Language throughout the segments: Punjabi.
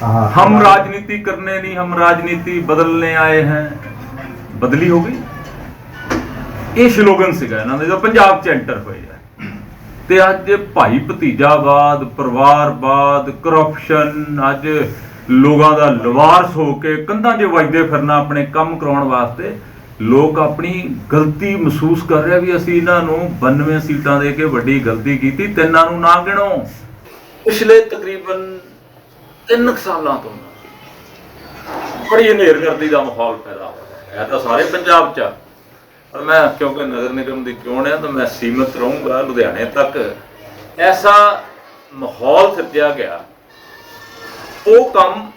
हाँ, हम राजनीति करने नहीं हम राजनीति बदलने आए हैं ਬਦਲੀ ਹੋ ਗਈ ਇਹ ਸ਼ਲੋਗਨ ਸੀਗਾ ਇਹਨਾਂ ਦਾ ਜਦੋਂ ਪੰਜਾਬ ਚ ਐਂਟਰ ਹੋਏ ਆ ਤੇ ਅੱਜ ਭਾਈ ਭਤੀਜਾਵਾਦ ਪਰਿਵਾਰਵਾਦ ਕਰਪਸ਼ਨ ਅੱਜ ਲੋਕਾਂ ਦਾ ਲਵਾਰਸ ਹੋ ਕੇ ਕੰਧਾਂ 'ਚ ਵੱਜਦੇ ਫਿਰਨਾ ਆਪਣੇ ਕੰਮ ਕਰਾਉਣ ਵਾਸਤੇ ਲੋਕ ਆਪਣੀ ਗਲਤੀ ਮਹਿਸੂਸ ਕਰ ਰਿਹਾ ਵੀ ਅਸੀਂ ਇਹਨਾਂ ਨੂੰ 92 ਸੀਟਾਂ ਦੇ ਕੇ ਵੱਡੀ ਗਲਤੀ ਕੀਤੀ ਤਿੰਨਾਂ ਨੂੰ ਨਾ ਗਿਣੋ ਪਿਛਲੇ ਤਕਰੀਬਨ 3 ਸਾਲਾਂ ਤੋਂ। ਬੜੀ ਹਨੇਰਗਰਦੀ ਦਾ ਮਾਹੌਲ ਪੈਦਾ ਹੋਇਆ। ਇਹ ਤਾਂ ਸਾਰੇ ਪੰਜਾਬ 'ਚ ਆ। ਪਰ ਮੈਂ ਕਿਉਂਕਿ ਨਗਰ ਨਿਗਮ ਦੀ ਚੋਣ ਹੈ ਤਾਂ ਮੈਂ ਸੀਮਤ ਰਹੂੰਗਾ ਲੁਧਿਆਣੇ ਤੱਕ। ਐਸਾ ਮਾਹੌਲ ਸਿਰਜਿਆ ਗਿਆ। ਉਹ ਕੰਮ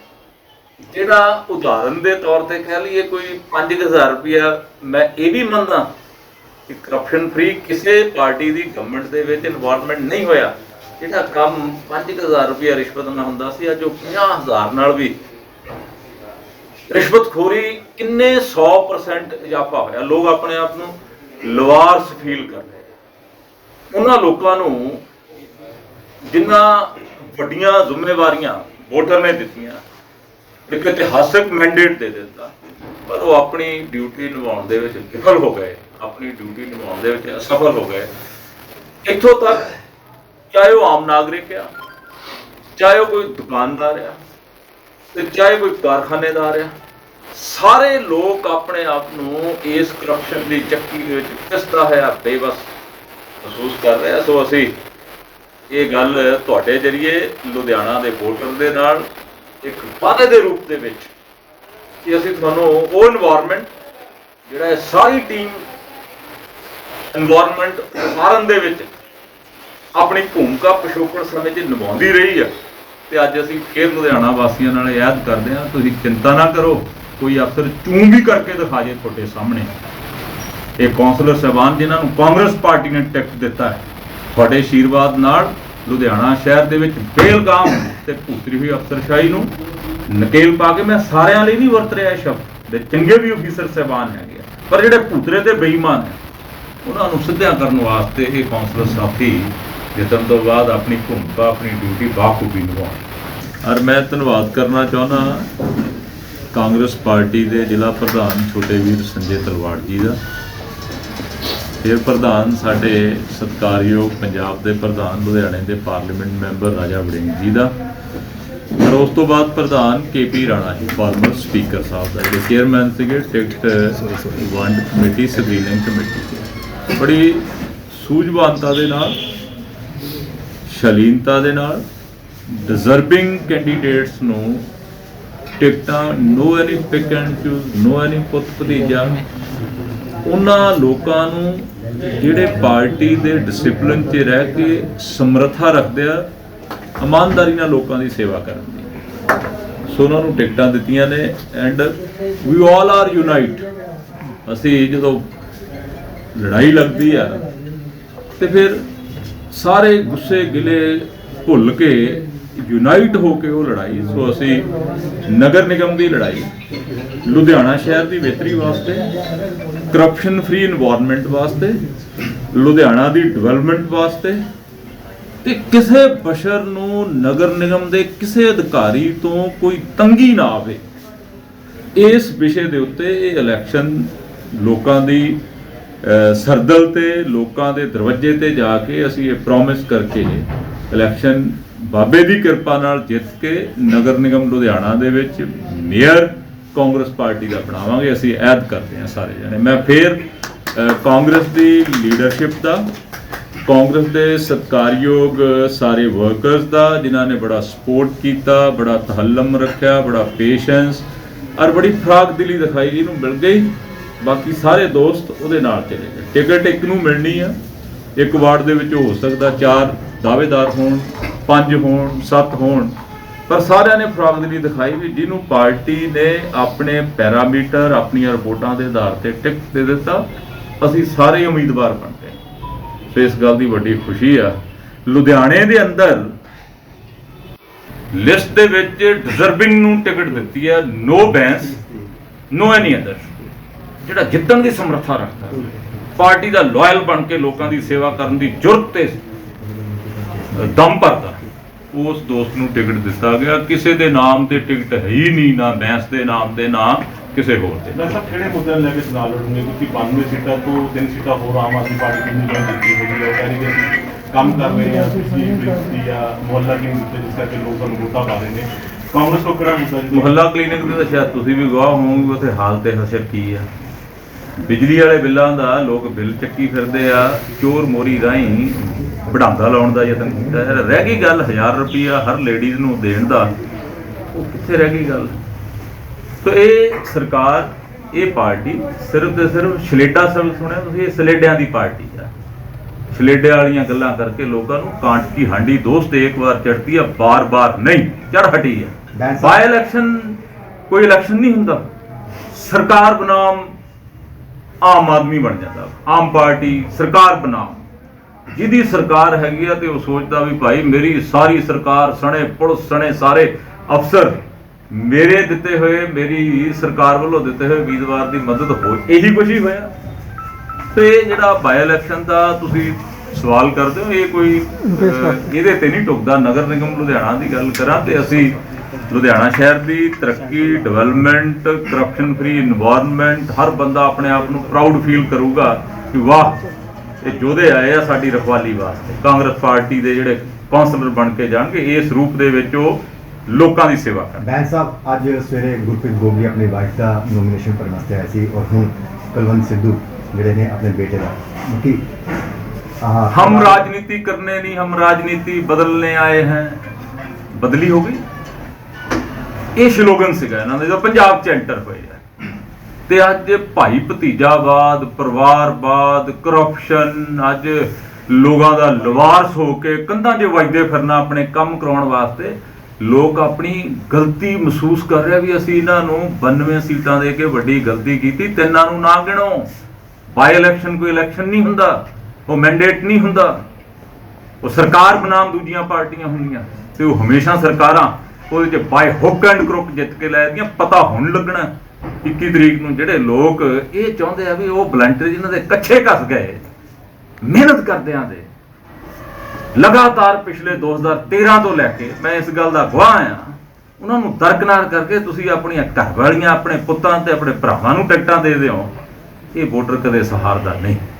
ਜਿਹੜਾ ਉਦਾਹਰਨ ਦੇ ਤੌਰ ਤੇ ਕਹਿ ਲਈਏ ਕੋਈ 5000 ਰੁਪਇਆ, ਮੈਂ ਇਹ ਵੀ ਮੰਨਦਾ ਕਿ ਕਰਪਸ਼ਨ ਫ੍ਰੀ ਕਿਸੇ ਪਾਰਟੀ ਦੀ ਗਵਰਨਮੈਂਟ ਦੇ ਵਿੱਚ ਇਨਵੋਲਵਮੈਂਟ ਨਹੀਂ ਹੋਇਆ। ਜਿਹੜਾ ਕੰਮ 5000 ਰੁਪਇਆ ਰਿਸ਼ਵਤ ਨਾਲ ਹੁੰਦਾ ਸੀ, ਅੱਜ ਉਹ 50000 ਨਾਲ ਵੀ ਰਿਸ਼ਵਤਖੋਰੀ ਕਿੰਨੇ 100% ਇਜ਼ਾਫਾ ਹੋਇਆ। ਲੋਕ ਆਪਣੇ ਆਪ ਨੂੰ ਲਵਾਰਸ ਫੀਲ ਕਰ ਰਹੇ ਉਹਨਾਂ ਲੋਕਾਂ ਨੂੰ ਜਿਨ੍ਹਾਂ ਵੱਡੀਆਂ ਜ਼ਿੰਮੇਵਾਰੀਆਂ ਵੋਟਰ ਨੇ ਦਿੱਤੀਆਂ, ਇੱਕ ਇਤਿਹਾਸਕ ਮੈਂਡੇਟ ਦੇ ਦਿੱਤਾ, ਪਰ ਉਹ ਆਪਣੀ ਡਿਊਟੀ ਨਿਭਾਉਣ ਦੇ ਵਿੱਚ ਵਿਫਲ ਹੋ ਗਏ, ਆਪਣੀ ਡਿਊਟੀ ਨਿਭਾਉਣ ਦੇ ਵਿੱਚ ਅਸਫਲ ਹੋ ਗਏ। ਇੱਥੋਂ ਤੱਕ ਚਾਹੇ ਉਹ ਆਮ ਨਾਗਰਿਕ ਆ, ਚਾਹੇ ਉਹ ਕੋਈ ਦੁਕਾਨਦਾਰ ਆ, ਤੇ ਚਾਹੇ ਕੋਈ ਕਾਰਖਾਨੇਦਾਰ ਆ, ਸਾਰੇ ਲੋਕ ਆਪਣੇ ਆਪ ਨੂੰ ਇਸ ਕਰਪਸ਼ਨ ਦੀ ਚੱਕੀ ਦੇ ਵਿੱਚ ਪਿਸਦਾ ਹੋਇਆ ਬੇਵਸ ਮਹਿਸੂਸ ਕਰ ਰਹੇ ਆ। ਸੋ ਅਸੀਂ ਇਹ ਗੱਲ ਤੁਹਾਡੇ ਜਰੀਏ ਲੁਧਿਆਣਾ ਦੇ ਵੋਟਰ ਦੇ ਨਾਲ ਇੱਕ ਵਾਅਦੇ ਦੇ ਰੂਪ ਦੇ ਵਿੱਚ ਕਿ ਅਸੀਂ ਤੁਹਾਨੂੰ ਉਹ এনवायरमेंट ਜਿਹੜਾ ਸਾਰੀ ਟੀਮ এনवायरमेंट ਸਾਰਨ ਦੇ ਵਿੱਚ ਆਪਣੀ ਭੂਮਿਕਾ ਪਿਛੋਕੜ ਸਮੇਂ 'ਚ ਨਿਭਾਉਂਦੀ ਰਹੀ ਆ ਤੇ ਅੱਜ ਅਸੀਂ ਫੇਰ ਲੁਧਿਆਣਾ ਵਾਸੀਆਂ ਨਾਲ ਯਾਦ ਕਰਦੇ ਹਾਂ, ਤੁਸੀਂ ਚਿੰਤਾ ਨਾ ਕਰੋ, ਕੋਈ ਅਫਸਰ ਚੂੰ ਵੀ ਕਰਕੇ ਦਿਖਾ ਜੇ ਤੁਹਾਡੇ ਸਾਹਮਣੇ ਇਹ ਕੌਂਸਲਰ ਸਾਹਿਬਾਨ ਜਿਨ੍ਹਾਂ ਨੂੰ ਕਾਂਗਰਸ ਪਾਰਟੀ ਨੇ ਟਿਕਟ ਦਿੱਤਾ ਹੈ, ਤੁਹਾਡੇ ਆਸ਼ੀਰਵਾਦ ਨਾਲ ਲੁਧਿਆਣਾ ਸ਼ਹਿਰ ਦੇ ਵਿੱਚ ਬੇਲਗਾਮ ਤੇ ਭੂਤਰੀ ਹੋਈ ਅਫਸਰਸ਼ਾਹੀ ਨੂੰ ਨਕੇਲ ਪਾ ਕੇ ਮੈਂ ਸਾਰਿਆਂ ਲਈ ਨਹੀਂ ਵਰਤ ਰਿਹਾ ਇਹ ਸ਼ਬਦ, ਦੇ ਚੰਗੇ ਵੀ ਅਫੀਸਰ ਸਾਹਿਬਾਨ ਹੈਗੇ ਆ। ਪਰ ਜਿਹੜੇ ਭੂਤਰੇ ਤੇ ਬੇਈਮਾਨ ਹੈ, ਉਹਨਾਂ ਨੂੰ ਸਿੱਧਿਆ ਕਰਨ ਵਾਸਤੇ ਇਹ ਕੌਂਸਲਰ ਸਾਥੀ ਜਿੱਤਣ ਤੋਂ ਬਾਅਦ ਆਪਣੀ ਭੂਮਿਕਾ, ਆਪਣੀ ਡਿਊਟੀ ਬਾਖੂਬੀ ਨਿਭਾਉਣ। ਔਰ ਮੈਂ ਧੰਨਵਾਦ ਕਰਨਾ ਚਾਹੁੰਦਾ ਕਾਂਗਰਸ ਪਾਰਟੀ ਦੇ ਜ਼ਿਲ੍ਹਾ ਪ੍ਰਧਾਨ ਛੋਟੇ ਵੀਰ ਸੰਜੇ ਤਲਵਾੜ ਜੀ ਦਾ। ਫਿਰ ਪ੍ਰਧਾਨ ਸਾਡੇ ਸਤਿਕਾਰਯੋਗ ਪੰਜਾਬ ਦੇ ਪ੍ਰਧਾਨ, ਲੁਧਿਆਣੇ ਦੇ ਪਾਰਲੀਮੈਂਟ ਮੈਂਬਰ ਰਾਜਾ ਵੜਿੰਗ ਜੀ ਦਾ। ਔਰ ਉਸ ਤੋਂ ਬਾਅਦ ਪ੍ਰਧਾਨ KP Rana ji, farmer speaker ਸਾਹਿਬ ਦਾ, ਜਿਹੜੇ ਚੇਅਰਮੈਨ ਸੀਗੇ, ਟਿਕਟ ਵੰਡ ਕਮੇਟੀ ਸਕਰੀਨਿੰਗ ਕਮੇਟੀ। ਬੜੀ ਸੂਝਵਾਨਤਾ ਦੇ ਨਾਲ ਸ਼ਲੀਨਤਾ ਦੇ ਨਾਲ ਡਿਜ਼ਰਵਿੰਗ ਕੈਂਡੀਡੇਟਸ ਨੂੰ ਟਿਕਟਾਂ no any pick and choose no any ਪੁੱਤ ਭਤੀਜਾ, ਉਹਨਾਂ ਲੋਕਾਂ ਨੂੰ ਜਿਹੜੇ ਪਾਰਟੀ ਦੇ ਡਿਸਪਲਿਨ 'ਚ ਰਹਿ ਕੇ ਸਮਰੱਥਾ ਰੱਖਦੇ ਆ, ਇਮਾਨਦਾਰੀ ਨਾਲ ਲੋਕਾਂ ਦੀ ਸੇਵਾ ਕਰਨ ਦੀ। ਸੋ ਉਹਨਾਂ ਨੂੰ ਟਿਕਟਾਂ ਦਿੱਤੀਆਂ ਨੇ and we all are unite ਅਸੀਂ ਜਦੋਂ ਲੜਾਈ ਲੱਗਦੀ ਆ, ਤੇ ਫਿਰ ਸਾਰੇ ਗੁੱਸੇ ਗਿਲੇ ਭੁੱਲ ਕੇ ਯੂਨਾਈਟ ਹੋ ਕੇ ਉਹ ਲੜਾਈ। ਸੋ ਅਸੀਂ ਨਗਰ ਨਿਗਮ ਦੀ ਲੜਾਈ, ਲੁਧਿਆਣਾ ਸ਼ਹਿਰ ਦੀ ਬਿਹਤਰੀ ਵਾਸਤੇ ਕਰਪਸ਼ਨ ਫ੍ਰੀ এনवायरमेंट ਵਾਸਤੇ, ਲੁਧਿਆਣਾ ਦੀ ਡਿਵੈਲਪਮੈਂਟ ਵਾਸਤੇ ਤੇ ਕਿਸੇ ਬਸ਼ਰ ਨੂੰ ਨਗਰ ਨਿਗਮ ਦੇ ਕਿਸੇ ਅਧਿਕਾਰੀ ਤੋਂ ਕੋਈ ਤੰਗੀ ਨਾ ਆਵੇ। ਇਸ ਵਿਸ਼ੇ ਦੇ ਉੱਤੇ ਇਹ ਇਲੈਕਸ਼ਨ ਲੋਕਾਂ ਦੀ ਸਰਦਲ ਤੇ ਲੋਕਾਂ ਦੇ ਦਰਵਾਜ਼ੇ ਤੇ ਜਾ ਕੇ ਅਸੀਂ ਇਹ ਪ੍ਰੋਮਿਸ ਕਰਕੇ ਇਲੈਕਸ਼ਨ ਬਾਬੇ ਦੀ ਕਿਰਪਾ ਨਾਲ ਜਿੱਤ ਕੇ ਨਗਰ ਨਿਗਮ ਲੁਧਿਆਣਾ ਦੇ ਵਿੱਚ ਮੇਅਰ ਕਾਂਗਰਸ ਪਾਰਟੀ ਦਾ ਬਣਾਵਾਂਗੇ, ਅਸੀਂ ਐਦ ਕਰਦੇ ਹਾਂ ਸਾਰੇ ਜਣੇ। ਮੈਂ ਫੇਰ ਕਾਂਗਰਸ ਦੀ ਲੀਡਰਸ਼ਿਪ ਦਾ, ਕਾਂਗਰਸ ਦੇ ਸਤਕਾਰਯੋਗ ਸਾਰੇ ਵਰਕਰਸ ਦਾ, ਜਿਨ੍ਹਾਂ ਨੇ ਬੜਾ ਸਪੋਰਟ ਕੀਤਾ, ਬੜਾ ਤਹੱਲਮ ਰੱਖਿਆ, ਬੜਾ ਪੇਸ਼ੈਂਸ ਔਰ ਬੜੀ ਫਰਾਕ ਦਿਲੀ ਦਿਖਾਈ ਜਿਹਨੂੰ ਮਿਲ ਗਈ। ਬਾਕੀ ਸਾਰੇ ਦੋਸਤ ਉਹਦੇ ਨਾਲ ਚਲੇ ਗਏ। ਟਿਕਟ ਇੱਕ ਨੂੰ ਮਿਲਣੀ ਆ। ਇੱਕ ਵਾਰਡ ਦੇ ਵਿੱਚ ਹੋ ਸਕਦਾ ਚਾਰ ਦਾਅਵੇਦਾਰ ਹੋਣ, ਪੰਜ ਹੋਣ, ਸੱਤ ਹੋਣ। ਪਰ ਸਾਰਿਆਂ ਨੇ ਫਰਾਕ ਦਿਖਾਈ ਵੀ ਜਿਹਨੂੰ ਪਾਰਟੀ ਨੇ ਆਪਣੇ ਪੈਰਾਮੀਟਰ, ਆਪਣੀਆਂ ਰਿਪੋਰਟਾਂ ਦੇ ਆਧਾਰ ਤੇ ਟਿਕਟ ਦੇ ਦਿੱਤਾ, ਅਸੀਂ ਸਾਰੇ ਉਮੀਦਵਾਰ ਬਣ ਗਏ ਸੋ ਇਸ ਗੱਲ ਦੀ ਵੱਡੀ ਖੁਸ਼ੀ ਆ। ਲੁਧਿਆਣੇ ਦੇ ਅੰਦਰ ਲਿਸਟ ਦੇ ਵਿੱਚ ਡਿਜ਼ਰਵਿੰਗ ਨੂੰ ਟਿਕਟ ਦਿੱਤੀ ਹੈ ਨੋ ਬੈਂਸ ਨੋ ਐਨੀ ਅਦਰ ਜਿਹੜਾ ਜਿੱਤਣ ਦੀ ਸਮਰੱਥਾ ਰੱਖਦਾ ਪਾਰਟੀ ਦਾ ਲਾਇਲ ਬਣ ਕੇ ਲੋਕਾਂ ਦੀ ਸੇਵਾ ਕਰਨ ਦੀ ਜੁਰਤ ਤੇ ਦਮ ਭਰਦਾ ਉਸ ਦੋਸਤ ਨੂੰ ਟਿਕਟ ਦਿੱਤਾ ਗਿਆ। ਕਿਸੇ ਦੇ ਨਾਮ ਤੇ ਟਿਕਟ ਹੈ ਹੀ ਨਹੀਂ ਨਾ ਬੈਂਸ ਦੇ ਨਾਮ ਤੇ ਨਾ ਕਿਸੇ ਹੋਰ ਦੇ। ਮੈਂ ਸਭ ਕਿਹੜੇ ਮੁੱਦਿਆਂ ਨੂੰ ਲੈ ਕੇ ਚੁਣਾਵ ਲੜੂਗੇ ਕਿਉਂਕਿ 92 ਸੀਟਾਂ ਤੋਂ ਤਿੰਨ ਸੀਟਾਂ ਹੋਰ ਆਮ ਆਦਮੀ ਪਾਰਟੀ ਨੂੰ ਦਿੱਤੀ ਹੋਈ ਹੈ। ਕਹਿੰਦੇ ਕਿ ਕੰਮ ਕਰ ਰਹੇ ਹਾਂ ਤੁਸੀਂ ਬ੍ਰਿਕਤੀ ਜਾਂ ਮੁਹੱਲਾ ਕੀ ਦਿੱਤੇ ਜਿਸ ਕਰਕੇ ਲੋਕ ਸਾਨੂੰ ਵੋਟਾਂ ਪਾ ਰਹੇ ਨੇ। ਕਾਂਗਰਸ ਤੋਂ ਕਿਹੜਾ ਮੁੱਦਾ ਮੁਹੱਲਾ ਕਲੀਨਿਕ ਦੇ ਤਾਂ ਸ਼ਾਇਦ ਤੁਸੀਂ ਵੀ ਗਵਾਹ ਹੋਵੋਗੇ ਉੱਥੇ ਹਾਲ ਤੇ ਹਸ਼ਰ ਕੀ ਆ? ਬਿਜਲੀ ਵਾਲੇ ਬਿੱਲਾਂ ਦਾ ਲੋਕ ਬਿੱਲ ਚੱਕੀ ਫਿਰਦੇ ਆ ਚੋਰ ਮੋਰੀ ਰਾਹੀਂ ਵਡਾਂਗਾ ਲਾਉਣ ਦਾ ਯਤਨ ਕੀਤਾ ਹੈ। ਰਹਿ ਗਈ ਗੱਲ 1000 ਰੁਪਿਆ ਹਰ ਲੇਡੀਜ਼ ਨੂੰ ਦੇਣ ਦਾ। ਉਹ ਕਿੱਥੇ ਰਹਿ ਗਈ ਗੱਲ? ਤੋ ਇਹ ਸਰਕਾਰ ਇਹ ਪਾਰਟੀ ਸਿਰਫ ਤੇ ਸਿਰਫ ਛਲੇਡਾ ਸ਼ਬਦ ਸੁਣਿਆ ਤੁਸੀਂ? ਇਹ ਸਲੇਡਿਆਂ ਦੀ ਪਾਰਟੀ ਆ। ਛਲੇਡੇ ਵਾਲੀਆਂ ਗੱਲਾਂ ਕਰਕੇ ਲੋਕਾਂ ਨੂੰ ਕਾਂਟ ਕੀ ਹਾਂਡੀ ਦੋਸਤ ਇੱਕ ਵਾਰ ਚੜਤੀ ਆ ਬਾਰ-ਬਾਰ ਨਹੀਂ ਚੜ ਹਟੀ ਸਾਹਿਬ- ਬਾਈ ਇਲੈਕਸ਼ਨ ਕੋਈ ਇਲੈਕਸ਼ਨ ਨਹੀਂ ਹੁੰਦਾ। ਸਰਕਾਰ ਬਨਾਮ ਆਮ ਆਦਮੀ ਬਣ ਜਾਂਦਾ ਆਮ ਪਾਰਟੀ ਸਰਕਾਰ ਬਨਾਮ ਜਿਹਦੀ ਸਰਕਾਰ ਹੈਗੀ ਆ ਤੇ ਉਹ ਸੋਚਦਾ ਵੀ ਭਾਈ ਮੇਰੀ ਸਾਰੀ ਸਰਕਾਰ ਸਣੇ ਪੁਲਿਸ ਸਣੇ ਸਾਰੇ ਅਫਸਰ ਮੇਰੇ ਦਿੱਤੇ ਹੋਏ ਮੇਰੀ ਸਰਕਾਰ ਵੱਲੋਂ ਦਿੱਤੇ ਹੋਏ ਉਮੀਦਵਾਰ ਦੀ ਮਦਦ ਹੋ ਇਹੀ ਕੁਝ ਹੀ ਹੋਇਆ। ਤੇ ਜਿਹੜਾ ਬਾਈ ਇਲੈਕਸ਼ਨ ਦਾ ਤੁਸੀਂ ਸਵਾਲ ਕਰਦੇ ਹੋ ਇਹ ਕੋਈ ਇਹਦੇ ਤੇ ਨਹੀਂ ਟੁਕਦਾ ਨਗਰ ਨਿਗਮ ਲੁਧਿਆਣਾ ਦੀ ਗੱਲ ਕਰਾਂ ਤੇ ਅਸੀਂ ਲੁਧਿਆਣਾ ਸ਼ਹਿਰ ਦੀ ਤਰੱਕੀ ਡਿਵੈਲਪਮੈਂਟ ਕਰਪਸ਼ਨ ਫਰੀ এনवायरमेंट ਹਰ ਬੰਦਾ ਆਪਣੇ ਆਪ ਨੂੰ ਪ੍ਰਾਊਡ ਫੀਲ ਕਰੂਗਾ ਕਿ ਵਾਹ ਇਹ ਜੋਧੇ ਆਏ ਆ ਸਾਡੀ ਰਖਵਾਲੀ ਵਾਸਤੇ। ਕਾਂਗਰਸ ਪਾਰਟੀ ਦੇ ਜਿਹੜੇ ਕੌਂਸਲਰ ਬਣ ਕੇ ਜਾਣਗੇ ਇਸ ਰੂਪ ਦੇ ਵਿੱਚ ਉਹ ਲੋਕਾਂ ਦੀ ਸੇਵਾ ਕਰਨ ਬੈਂਸ ਸਾਹਿਬ ਅੱਜ ਸਵੇਰੇ ਗੁਰਪ੍ਰੀਤ ਗੋਗਲੀ ਆਪਣੇ ਵਾਈਫ ਦਾ ਨੋਮੀਨੇਸ਼ਨ ਕਰਨ ਵਾਸਤੇ ਆਏ ਸੀ ਔਰ ਹੁਣ ਕੁਲਵੰਤ ਸਿੱਧੂ ਜਿਹੜੇ ਨੇ ਆਪਣੇ ਬੇਟੇ ਦਾ ਕਿ हम राजनीति करने नहीं हम राजनीति बदलने आए हैं बदली हो गई ਇਹ ਸ਼ਲੋਗਨ ਸੀਗਾ ਇਹਨਾਂ ਦਾ ਜਦੋਂ ਪੰਜਾਬ ਚ ਐਂਟਰ ਹੋਏ ਆ। ਤੇ ਅੱਜ ਭਾਈ ਭਤੀਜਾਵਾਦ, ਪਰਿਵਾਰਵਾਦ ਕਰਪਸ਼ਨ ਅੱਜ ਲੋਕਾਂ ਦਾ ਲਵਾਰਸ ਹੋ ਕੇ ਕੰਧਾਂ 'ਚ ਵੱਜਦੇ ਫਿਰਨਾ ਆਪਣੇ ਕੰਮ ਕਰਾਉਣ ਵਾਸਤੇ, ਲੋਕ ਆਪਣੀ ਗਲਤੀ ਮਹਿਸੂਸ ਕਰ ਰਿਹਾ ਵੀ ਅਸੀਂ ਇਹਨਾਂ ਨੂੰ 92 ਸੀਟਾਂ ਦੇ ਕੇ ਵੱਡੀ ਗਲਤੀ ਕੀਤੀ ਤਿੰਨਾਂ ਨੂੰ ਨਾ ਗਿਣੋ। ਬਾਈ ਇਲੈਕਸ਼ਨ ਕੋਈ ਇਲੈਕਸ਼ਨ ਨਹੀਂ ਹੁੰਦਾ, ਉਹ ਮੈਂਡੇਟ ਨਹੀਂ ਹੁੰਦਾ। ਉਹ ਸਰਕਾਰ ਬਨਾਮ ਦੂਜੀਆਂ ਪਾਰਟੀਆਂ ਹੁੰਦੀਆਂ, ਤੇ ਉਹ ਹਮੇਸ਼ਾ ਸਰਕਾਰਾਂ ਉਹਦੇ ਚ ਬਾਈ ਹੁੱਕ ਐਂਡ ਕਰੁੱਕ ਜਿੱਤ ਕੇ ਲੈ ਦੀਆਂ ਪਤਾ ਹੁਣ ਲੱਗਣਾ 21 ਤਰੀਕ ਨੂੰ ਜਿਹੜੇ ਲੋਕ ਇਹ ਚਾਹੁੰਦੇ ਆ ਵੀ ਉਹ ਵਲੰਟੀਅਰ ਜਿਨ੍ਹਾਂ ਦੇ ਕੱਛੇ ਕੱਸ ਗਏ, ਮਿਹਨਤ ਕਰਦਿਆਂ ਦੇ। ਲਗਾਤਾਰ ਪਿਛਲੇ 2013 ਤੋਂ ਲੈ ਕੇ ਮੈਂ ਇਸ ਗੱਲ ਦਾ ਗਵਾਹ ਆ। ਉਹਨਾਂ ਨੂੰ ਦਰਕਨਾਰ ਕਰਕੇ ਤੁਸੀਂ ਆਪਣੀਆਂ ਘਰ ਵਾਲੀਆਂ, ਆਪਣੇ ਪੁੱਤਾਂ ਤੇ ਆਪਣੇ ਭਰਾਵਾਂ ਨੂੰ ਟਿਕਟਾਂ ਦੇ ਦਿਓ। ਇਹ ਵੋਟਰ ਕਦੇ ਸਹਾਰਦਾ ਨਹੀਂ।